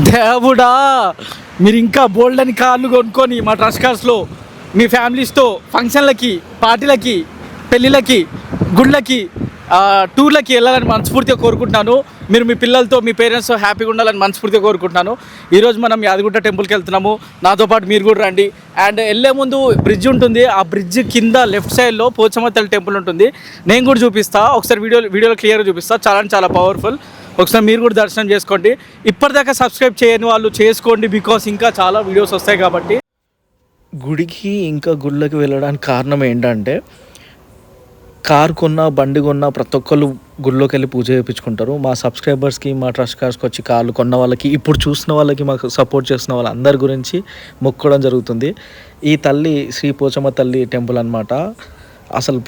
దేవుడా మీరు ఇంకా బోల్డ్ అని కార్లు కొనుక్కొని మా ట్రస్ట్ కార్స్లో మీ ఫ్యామిలీస్తో ఫంక్షన్లకి పార్టీలకి పెళ్ళిళ్ళకి గుళ్ళకి టూర్లకి వెళ్ళాలని మనస్ఫూర్తిగా కోరుకుంటున్నాను. మీరు మీ పిల్లలతో మీ పేరెంట్స్తో హ్యాపీగా ఉండాలని మనస్ఫూర్తిగా కోరుకుంటున్నాను. ఈరోజు మనం యాదగుట్ట టెంపుల్కి వెళ్తున్నాము. నాతో పాటు మీరు కూడా రండి. అండ్ వెళ్ళే ముందు బ్రిడ్జ్ ఉంటుంది. ఆ బ్రిడ్జ్ కింద లెఫ్ట్ సైడ్లో పోచమ్మతల్లి టెంపుల్ ఉంటుంది. నేను కూడా చూపిస్తా. ఒకసారి వీడియో వీడియోలో క్లియర్గా చూపిస్తా. చాలా చాలా పవర్ఫుల్ ఒకసారి మీరు కూడా దర్శనం చేసుకోండి. ఇప్పటిదాకా సబ్స్క్రైబ్ చేయని వాళ్ళు చేసుకోండి బికాస్ ఇంకా చాలా వీడియోస్ వస్తాయి కాబట్టి. గుడికి ఇంకా గుళ్ళకి వెళ్ళడానికి కారణం ఏంటంటే కార్ కొన్నా బండి కొన్నా ప్రతి ఒక్కళ్ళు గుళ్ళోకి వెళ్ళి పూజ చేయించుకుంటారు. మా సబ్స్క్రైబర్స్కి మా ట్రస్ట్ కార్స్కి వచ్చి కార్లు కొన్న వాళ్ళకి ఇప్పుడు చూసిన వాళ్ళకి మాకు సపోర్ట్ చేస్తున్న వాళ్ళందరి గురించి మొక్కడం జరుగుతుంది. ఈ తల్లి శ్రీ పోచమ్మ తల్లి టెంపుల్ అనమాట అసలు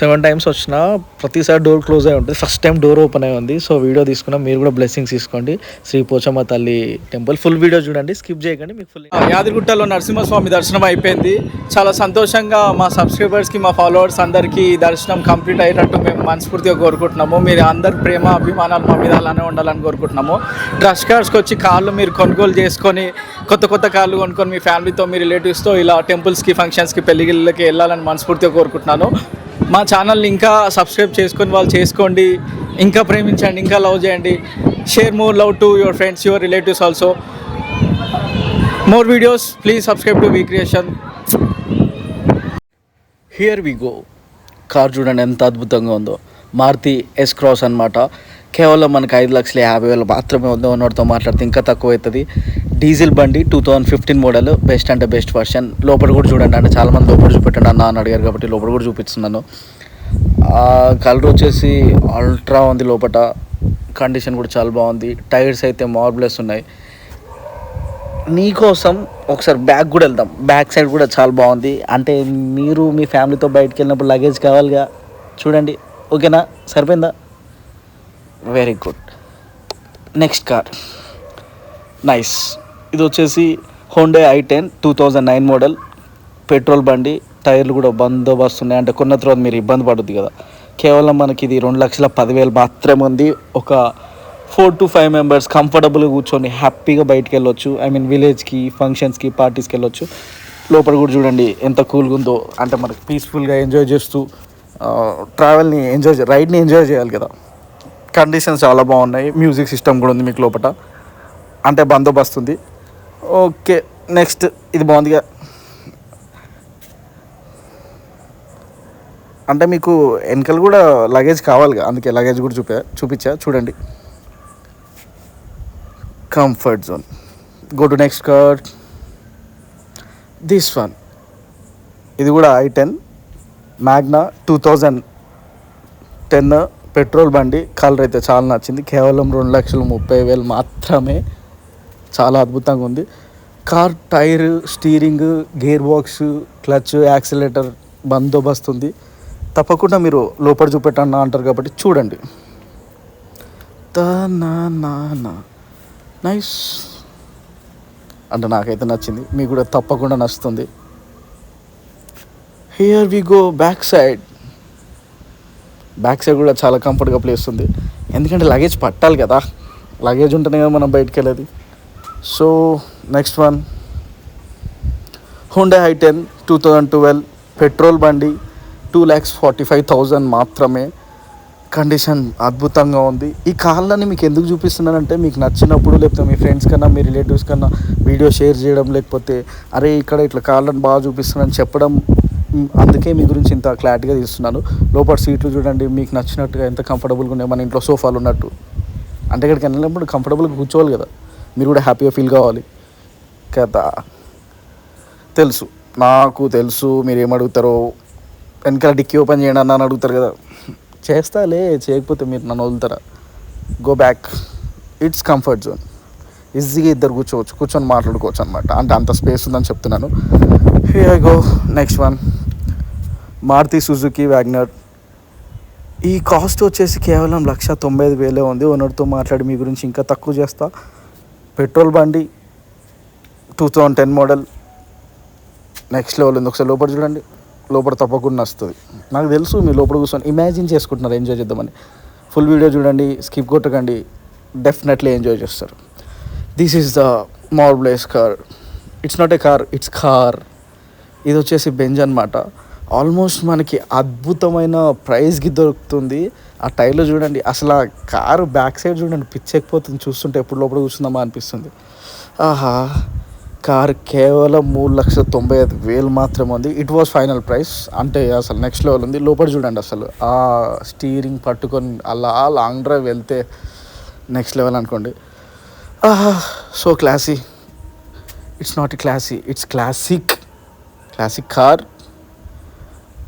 సెవెన్ టైమ్స్ వచ్చినా ప్రతిసారి డోర్ క్లోజ్ అయి ఉంటుంది. ఫస్ట్ టైం డోర్ ఓపెన్ అయి ఉంది. సో వీడియో తీసుకున్నాం. మీరు కూడా బ్లెస్సింగ్స్ తీసుకోండి. శ్రీ పోచమ్మ తల్లి టెంపుల్ ఫుల్ వీడియో చూడండి. స్కిప్ చేయకండి. మీకు ఫుల్ యాదగిరిగుట్టలో నరసింహస్వామి దర్శనం అయిపోయింది. చాలా సంతోషంగా మా సబ్స్క్రైబర్స్కి మా ఫాలోవర్స్ అందరికీ దర్శనం కంప్లీట్ అయ్యేటట్టు మేము మనస్ఫూర్తిగా కోరుకుంటున్నాము. మీరు అందరి ప్రేమ అభిమానాలు మా మీద అలానే ఉండాలని కోరుకుంటున్నాము. డ్రస్ కార్డ్స్కి వచ్చి కార్లు మీరు కొనుగోలు చేసుకొని కొత్త కొత్త కార్లు కొనుక్కొని మీ ఫ్యామిలీతో మీ రిలేటివ్స్తో ఇలా టెంపుల్స్కి ఫంక్షన్స్కి పెళ్ళిళ్ళకి వెళ్ళాలని మనస్ఫూర్తిగా కోరుకుంటున్నాను మా ఛానల్ని ఇంకా సబ్స్క్రైబ్ చేసుకొని వాళ్ళు చేసుకోండి. ఇంకా ప్రేమించండి ఇంకా లవ్ చేయండి. Share more love to your friends your relatives also more videos please subscribe to V creation here we go car చూడండి ఎంత అద్భుతంగా ఉందో. మారుతి ఎస్ క్రాస్ అనమాట కేవలం మనకు ఐదు లక్షల యాభై వేలు మాత్రమే ఉందో ఉన్నోడితో మాట్లాడితే ఇంకా తక్కువ అవుతుంది. డీజిల్ బండి two thousand fifteen model best అంటే బెస్ట్ వర్షన్. లోపల కూడా చూడండి అంటే చాలామంది లోపల చూపెట్టండి. అన్న అని అడిగారు కాబట్టి లోపల కూడా చూపిస్తున్నాను. కలర్ వచ్చేసి అల్ట్రా ఉంది లోపల కండిషన్ కూడా చాలా బాగుంది. టైర్స్ అయితే మార్బులెస్ ఉన్నాయి. నీకోసం ఒకసారి బ్యాక్ కూడా వెళ్దాం. బ్యాక్ సైడ్ కూడా చాలా బాగుంది. అంటే మీరు మీ ఫ్యామిలీతో బయటకు వెళ్ళినప్పుడు లగేజ్ కావాలిగా? చూడండి. ఓకేనా? సరిపోయిందా? Very good next car nice ఇది వచ్చేసి Hyundai I ten two thousand nine model petrol బండి టైర్లు కూడా బందోబస్తు ఉన్నాయి. అంటే కొన్న తర్వాత మీరు ఇబ్బంది పడుద్ది కదా. కేవలం మనకి ఇది రెండు లక్షల పదివేలు మాత్రమే ఉంది. ఒక ఫోర్ టు ఫైవ్ మెంబర్స్ కంఫర్టబుల్గా కూర్చొని హ్యాపీగా బయటకు వెళ్ళొచ్చు ఐ మీన్ విలేజ్కి ఫంక్షన్స్కి పార్టీస్కి వెళ్ళొచ్చు. లోపల కూడా చూడండి ఎంత కూల్గా ఉందో. అంటే మనకి పీస్ఫుల్గా ఎంజాయ్ చేస్తూ ట్రావెల్ని ఎంజాయ్ రైడ్ని ఎంజాయ్ చేయాలి కదా. కండిషన్స్ చాలా బాగున్నాయి. మ్యూజిక్ సిస్టమ్ కూడా ఉంది మీకు లోపల అంటే బందోబస్తు ఉంది. ఓకే నెక్స్ట్ ఇది బాగుందిగా. అంటే మీకు వెనకలు కూడా లగేజ్ కావాలిగా అందుకే లగేజ్ కూడా చూపా చూపించా చూడండి. Comfort zone go to next card this one ఇది కూడా I ten magna two thousand ten petrol బండి. కలర్ అయితే చాలా నచ్చింది. కేవలం రెండు లక్షల ముప్పై వేలు మాత్రమే. చాలా అద్భుతంగా ఉంది. Car tyre steering gear box clutch accelerator బందోబస్తు ఉంది. తప్పకుండా మీరు లోపల చూపెట్టన్నా అంటారు కాబట్టి చూడండి. నైస్. అంటే నాకైతే నచ్చింది. మీకు కూడా తప్పకుండా నచ్చుతుంది. Here we go back side back side కూడా చాలా కంఫర్ట్గా ప్లేస్ ఉంది. ఎందుకంటే లగేజ్ పట్టాలి కదా. లగేజ్ ఉంటేనే కదా మనం బయటికి వెళ్ళేది. So next one. Hyundai I ten ten two thousand twelve petrol బండి two lakhs forty five thousand మాత్రమే. కండిషన్ అద్భుతంగా ఉంది. ఈ కార్లని మీకు ఎందుకు చూపిస్తున్నానంటే మీకు నచ్చినప్పుడు లేకపోతే మీ ఫ్రెండ్స్ కన్నా మీ రిలేటివ్స్ కన్నా వీడియో షేర్ చేయడం లేకపోతే అరే ఇక్కడ ఇట్లా కార్లను బాగా చూపిస్తున్నాను చెప్పడం అందుకే మీ గురించి ఇంత క్లారిటీగా తీస్తున్నాను. లోపల సీట్లు చూడండి మీకు నచ్చినట్టుగా ఎంత కంఫర్టబుల్గా ఉన్నాయి మన ఇంట్లో సోఫాలు ఉన్నట్టు. అంటే ఇక్కడికి వెళ్ళినప్పుడు కంఫర్టబుల్గా కూర్చోవాలి కదా. మీరు కూడా హ్యాపీగా ఫీల్ కావాలి. కదా? తెలుసు. నాకు తెలుసు మీరు ఏమడుగుతారో వెనకాల డిక్కీ ఓపెన్ చేయండి అన్న అని అడుగుతారు కదా. చేస్తాలే చేయకపోతే మీరు నన్ను వదులుతారా? Go back it's comfort zone ఈజీగా ఇద్దరు కూర్చోవచ్చు. కూర్చొని మాట్లాడుకోవచ్చు అనమాట అంటే అంత స్పేస్ ఉందని చెప్తున్నాను. Here go next one Maruti Suzuki WagonR ఈ కాస్ట్ వచ్చేసి కేవలం లక్ష తొంభై ఐదు వేలే ఉంది. ఓనర్తో మాట్లాడి మీ గురించి ఇంకా తక్కువ చేస్తా. పెట్రోల్ బండి two thousand ten model. Next level ఉంది. ఒకసారి లోపల చూడండి. లోపల తప్పకుండా వస్తుంది. నాకు తెలుసు మీరు లోపల కూర్చొని. ఇమాజిన్ చేసుకుంటున్నారు ఎంజాయ్ చేద్దామని. ఫుల్ వీడియో చూడండి స్కిప్ కొట్టకండి డెఫినెట్లీ ఎంజాయ్ చేస్తారు. This is the marvellous car it's not a car it's car ఇది వచ్చేసి బెంజ్ అనమాట ఆల్మోస్ట్ మనకి అద్భుతమైన ప్రైస్కి దొరుకుతుంది. ఆ టైర్లో చూడండి అసలు ఆ కారు బ్యాక్ సైడ్ చూడండి పిచ్చెక్కిపోతుంది. చూస్తుంటే ఎప్పుడు లోపల కూర్చుందామా అనిపిస్తుంది. ఆహా కారు కేవలం మూడు లక్షల తొంభై ఐదు వేలు మాత్రమే ఉంది. ఇట్ వాజ్ ఫైనల్ ప్రైస్ అంటే అసలు నెక్స్ట్ లెవెల్ ఉంది. లోపల చూడండి అసలు. ఆ స్టీరింగ్ పట్టుకొని అలా లాంగ్ డ్రైవ్ వెళ్తే నెక్స్ట్ లెవెల్ అనుకోండి. ఆహా so classy it's not classy it's classic classic car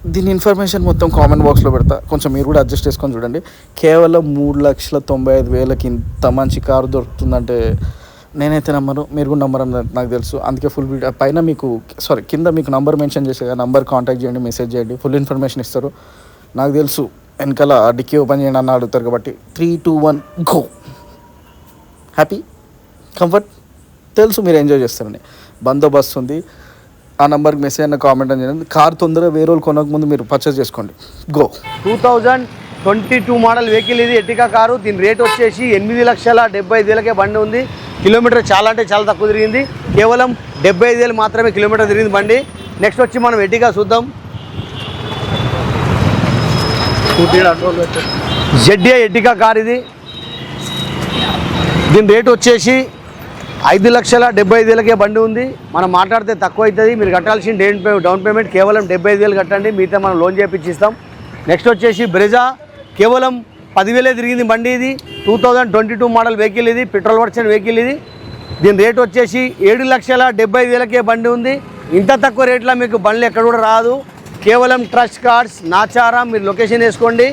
దీని ఇన్ఫర్మేషన్ మొత్తం కామెంట్ బాక్స్లో పెడతా. కొంచెం మీరు కూడా అడ్జస్ట్ చేసుకొని చూడండి. కేవలం మూడు లక్షల తొంభై ఐదు వేలకి ఇంత మంచి కారు దొరుకుతుందంటే నేనైతే నమ్మను. మీరు కూడా నమ్మరని నాకు తెలుసు. అందుకే ఫుల్ వీడియో పైన మీకు సారీ కింద మీకు నంబర్ మెన్షన్ చేసే నంబర్ కాంటాక్ట్ చేయండి మెసేజ్ చేయండి. ఫుల్ ఇన్ఫర్మేషన్ ఇస్తారు. నాకు తెలుసు. వెనకాల డిక్కీ ఓపెన్ చేయండి అన్న అడుగుతారు కాబట్టి three two one go happy comfort తెలుసు మీరు ఎంజాయ్ చేస్తారని. బందోబస్తు ఉంది. ఆ నెంబర్కి మెసేజ్ అయినా కామెంట్ అని చేయండి. కార్ తొందరగా వేరే వాళ్ళు కొనక ముందు మీరు పర్చేస్ చేసుకోండి. Go two thousand twenty two model vehicle ఇది ఎట్టికా కారు. దీని రేట్ వచ్చేసి ఎనిమిది లక్షల డెబ్బై ఐదు వేలకే బండి ఉంది. కిలోమీటర్ చాలా అంటే చాలా తక్కువ తిరిగింది. కేవలం డెబ్బై ఐదు వేలు మాత్రమే కిలోమీటర్ తిరిగింది బండి. నెక్స్ట్ వచ్చి మనం ఎట్టిగా చూద్దాం. జెడ్డీఐ ఎట్టికా కార్ ఇది. దీని రేట్ వచ్చేసి ఐదు లక్షల డెబ్బై ఐదు వేలకే బండి ఉంది. మనం మాట్లాడితే తక్కువ అవుతుంది. మీరు కట్టాల్సిన డౌన్ పే డౌన్ పేమెంట్ కేవలం డెబ్బై ఐదు వేలు కట్టండి. మిగతా మనం లోన్ చేపించిస్తాం నెక్స్ట్ వచ్చేసి బ్రెజా. కేవలం పదివేలే తిరిగింది బండి ఇది. Two thousand twenty two model vehicle ఇది. పెట్రోల్ వర్షన్ వెహికల్ ఇది. దీని రేట్ వచ్చేసి ఏడు లక్షల డెబ్బై ఐదు వేలకే బండి ఉంది. ఇంత తక్కువ రేట్లో మీకు బండ్లు ఎక్కడ కూడా రాదు. కేవలం ట్రస్ట్ కార్డ్స్ నాచారం మీరు లొకేషన్ వేసుకోండి.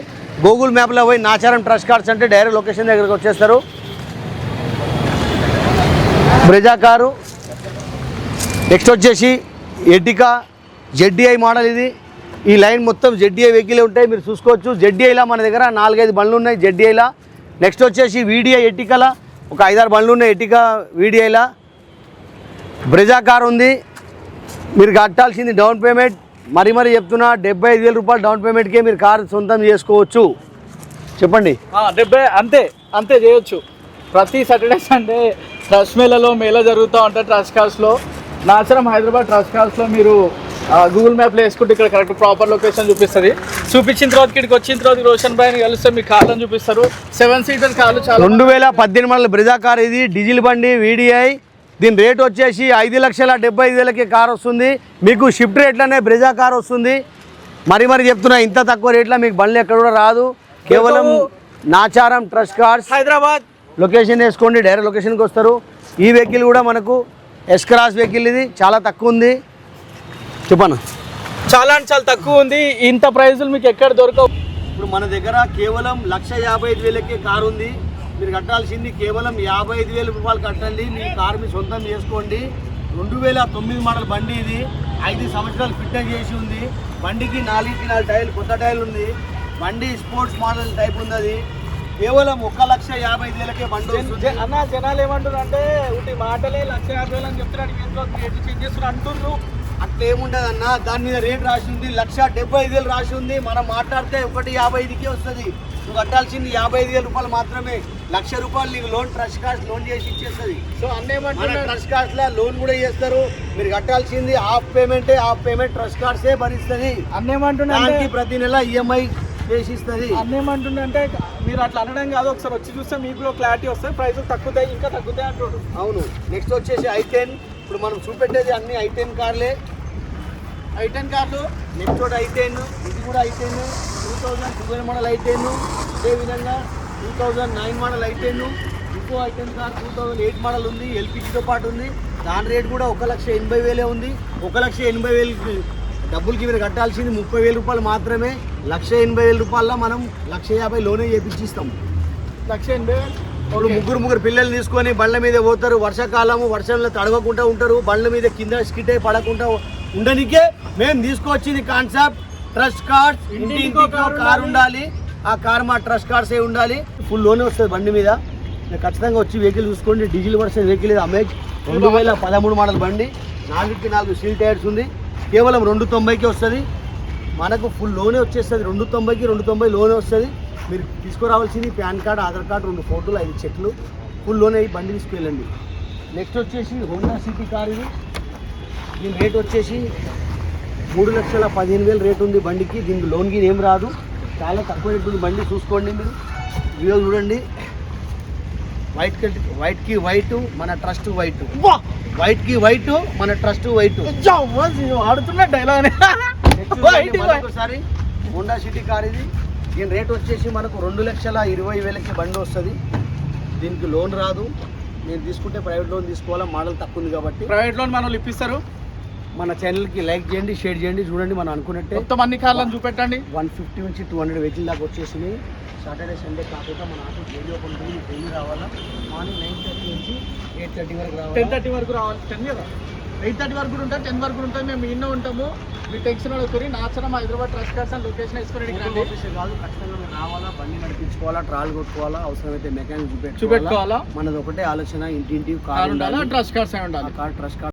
గూగుల్ మ్యాప్లో పోయి నాచారం ట్రస్ట్ కార్డ్స్ అంటే డైరెక్ట్ లొకేషన్ దగ్గరకు వచ్చేస్తారు. బ్రెజా కారు నెక్స్ట్ వచ్చేసి ఎడ్డికా జెడ్డీఐ మోడల్ ఇది. ఈ లైన్ మొత్తం జెడ్డీఐ వెహికల్ ఉంటాయి మీరు చూసుకోవచ్చు. జెడ్డీఐలా మన దగ్గర నాలుగైదు బండ్లు ఉన్నాయి జెడ్డీఐలా. నెక్స్ట్ వచ్చేసి వీడిఐ ఎట్టికల ఒక ఐదారు బండ్లు ఉన్నాయి ఎట్టికా వీడిఐలా. బ్రెజా కార్ ఉంది. మీరు కట్టాల్సింది డౌన్ పేమెంట్. మరి మరి చెప్తున్నా డెబ్బై ఐదు వేల రూపాయలు డౌన్ పేమెంట్కే మీరు కారు సొంతం చేసుకోవచ్చు. చెప్పండి. డెబ్బై అంతే అంతే చేయొచ్చు. ప్రతి సాటర్డే సండే ట్రస్ట్ మేళలో మేళ జరుగుతూ ఉంటుంది ట్రస్ట్ కార్స్లో నాచరం హైదరాబాద్ ట్రస్ట్ కార్స్లో మీరు గూగుల్ మ్యాప్లో వేసుకుంటే ఇక్కడ కరెక్ట్ ప్రాపర్ లొకేషన్ చూపిస్తుంది. చూపించిన తర్వాత ఇక్కడికి వచ్చిన తర్వాత రోషన్ భాయ్ని కలిస్తే మీ కార్లను చూపిస్తారు. సెవెన్ సీటర్ కార్లు చాలా రెండు వేల పద్దెనిమిది వందల బ్రిజా కార్ ఇది డీజిల్ బండి వీడిఐ దీని రేట్ వచ్చేసి ఐదు లక్షల డెబ్బై ఐదు వేలకి కార్ వస్తుంది. మీకు షిఫ్ట్ రేట్లోనే బ్రిజా కార్ వస్తుంది. మరి మరి చెప్తున్నా ఇంత తక్కువ రేట్లో మీకు బండ్లు ఎక్కడ కూడా రాదు. కేవలం Nacharam trust cars Hyderabad. Location వేసుకోండి డైరెక్ట్ లొకేషన్కి వస్తారు. ఈ వెహికల్ కూడా మనకు ఎస్ క్రాస్ వెహికల్ ఇది చాలా తక్కువ ఉంది. చెప్పను? చాలా అంటే చాలా తక్కువ ఉంది. ఇంత ప్రైజులు మీకు ఎక్కడ దొరకవు? ఇప్పుడు మన దగ్గర కేవలం లక్ష యాభై ఐదు వేలకే కారు ఉంది. మీరు కట్టాల్సింది కేవలం యాభై ఐదు వేల రూపాయలు కట్టండి. మీ కారు మీ సొంతం చేసుకోండి. రెండు వేల తొమ్మిది మోడల్ బండి ఇది. ఐదు సంవత్సరాలు ఫిట్నెస్ చేసి ఉంది. బండికి నాలుగుకి నాలుగు టైర్లు కొత్త టైర్లు ఉంది. బండి స్పోర్ట్స్ మోడల్ టైప్ ఉంది అది. కేవలం ఒక లక్ష యాభై వేలకే బండి అన్న జనాలు ఏమంటారు అంటే ఒకటి మాటలే లక్ష యాభై వేలు అని చెప్తున్నాడు ఏంటో రేట్లు చేంజ్ చేస్తున్నారు అంటున్నారు అట్లా ఏముండదు అన్న దాని మీద రేట్ రాసి ఉంది లక్ష డెబ్బై ఐదు వేలు రాసి ఉంది. మనం మాట్లాడితే ఒకటి యాభై ఐదుకే వస్తుంది. నువ్వు కట్టాల్సింది యాభై ఐదు వేల రూపాయలు మాత్రమే. లక్ష రూపాయలు నీకు లోన్ ట్రస్ట్ కార్డ్స్ లోన్ చేసి ఇచ్చేస్తుంది. సో అన్న మన ఏమంటున్నాడు ట్రస్ట్ కార్డ్స్ లా లోన్ కూడా చేస్తారు. మీరు కట్టాల్సింది హాఫ్ పేమెంటే హాఫ్ పేమెంట్ ట్రస్ట్ కార్డ్సే భరిస్తుంది. అన్న ఏమంటున్నా దానికి ప్రతి నెల ఈఎంఐ చేసి ఇస్తుంది అన్న ఏమంటుండే అంటే మీరు అట్లా అనడం కాదు ఒకసారి వచ్చి చూస్తే మీకు కూడా క్లారిటీ వస్తుంది ప్రైస్ తగ్గుతాయి ఇంకా తగ్గుతాయి అంటాడు. అవును. నెక్స్ట్ వచ్చేసి ఐ టెన్. ఇప్పుడు మనం చూపెట్టేది అన్ని ఐ టెన్ కార్లే. ఐ టెన్ కార్లు. నెక్స్ట్ ఒకటి ఐ టెన్. ఇది కూడా I ten. Two thousand twelve model I ten. అదే విధంగా two thousand nine model I ten. ఇంకో I ten car two thousand eight model ఉంది ఎల్పిజితో పాటు ఉంది. దాని రేట్ కూడా ఒక లక్ష ఎనభై వేలే ఉంది. ఒక లక్ష ఎనభై వేలకి డబ్బులకి మీరు కట్టాల్సింది ముప్పై వేల రూపాయలు మాత్రమే లక్ష ఎనభై వేల రూపాయల మనం లక్ష యాభై లోనే చేపించిస్తాం. లక్ష ఎనభై వేలు? వాళ్ళు ముగ్గురు ముగ్గురు పిల్లలు తీసుకొని బండ్ల మీద పోతారు వర్షాకాలము వర్షంలో తడవకుండా ఉంటారు బండ్ల మీద కింద స్కిట్ అయి పడకుండా ఉండనికే మేము తీసుకొచ్చింది కాన్సెప్ట్ ట్రస్ట్ కార్డ్స్ ఇంటికో కార్ ఉండాలి. ఆ కార్ మా ట్రస్ట్ కార్డ్స్ ఏ ఉండాలి. ఫుల్లోనే వస్తుంది బండి మీద. ఖచ్చితంగా వచ్చి వెహికల్ చూసుకోండి డీజిల్ వర్షన్ వెహికల్ ఇది. అమేజ్ రెండు వేల పదమూడు మోడల్ బండి. నాలుగుకి నాలుగు స్టీల్ టైర్స్ ఉంది. కేవలం రెండు తొంభైకి వస్తుంది. మనకు ఫుల్లోనే వచ్చేస్తుంది. రెండు తొంభైకి రెండు తొంభై లోనే వస్తుంది. మీరు తీసుకురావాల్సింది పాన్ కార్డ్ ఆధార్ కార్డు రెండు ఫోటోలు ఐదు చెట్లు ఫుల్లోనే ఈ బండి తీసుకువెళ్ళండి నెక్స్ట్ వచ్చేసి హోండా సిటీ కార్ ఇది. దీని రేట్ వచ్చేసి మూడు లక్షల పదిహేను వేలు రేట్ ఉంది బండికి. దీనికి లోన్ గిన్ ఏం రాదు. చాలా తక్కువ రేట్ ఉంది బండి. చూసుకోండి మీరు. వీడియో చూడండి. వైట్ వైట్కి వైట్ మన ట్రస్ట్ వైట్ వైట్కి వైట్ మన ట్రస్ట్ వైట్ ఆడుతున్న డైలాగ్ ఒకసారి హోండా సిటీ కార్ ఇది. దీని రేట్ వచ్చేసి మనకు రెండు లక్షల ఇరవై వేలకి బండి వస్తుంది. దీనికి లోన్ రాదు. నేను తీసుకుంటే ప్రైవేట్ లోన్ తీసుకోవాలా? మోడల్ తక్కువ ఉంది కాబట్టి. ప్రైవేట్ లోన్ మన ఇప్పిస్తారు. మన ఛానల్కి లైక్ చేయండి షేర్ చేయండి. చూడండి మనం అనుకున్నట్టే మొత్తం అన్ని కార్లను చూపెట్టండి. వన్ ఫిఫ్టీ నుంచి టూ హండ్రెడ్ వెహికల్ దాకా వచ్చేసినాయి. సాటర్డే సండే కాకుండా మన ఆఫీస్ డైలీ ఓపెన్ ఉంటుంది. డైలీ రావాలా? మార్నింగ్ నైన్ థర్టీ నుంచి ఎయిట్ థర్టీ వరకు టెన్ రావాలి థర్టీ వరకు రావాలి. టెన్ కదా? ఎయిట్ థర్టీ వరకు కూడా ఉంటాం టెన్ వరకు కూడా ఉంటాం మేము ఇన్నో ఉంటాము. మీ టెన్షన్ అడుగుతుంది Nacharam Hyderabad trust cars and location వేసుకుని కాదు ఖచ్చితంగా మీరు రావాలా? బండి నడిపించుకోవాలా? ట్రాల్ కొట్టుకోవాలా? అవసరమైతే మెకానిక్ చూపెట్టుకోవాలా? మనది ఒకటే ఆలోచన ఇంటింటి కార్ ఉండాలా? ట్రస్ట్ కార్డ్స్ అయి ఉండాలి. Car trust car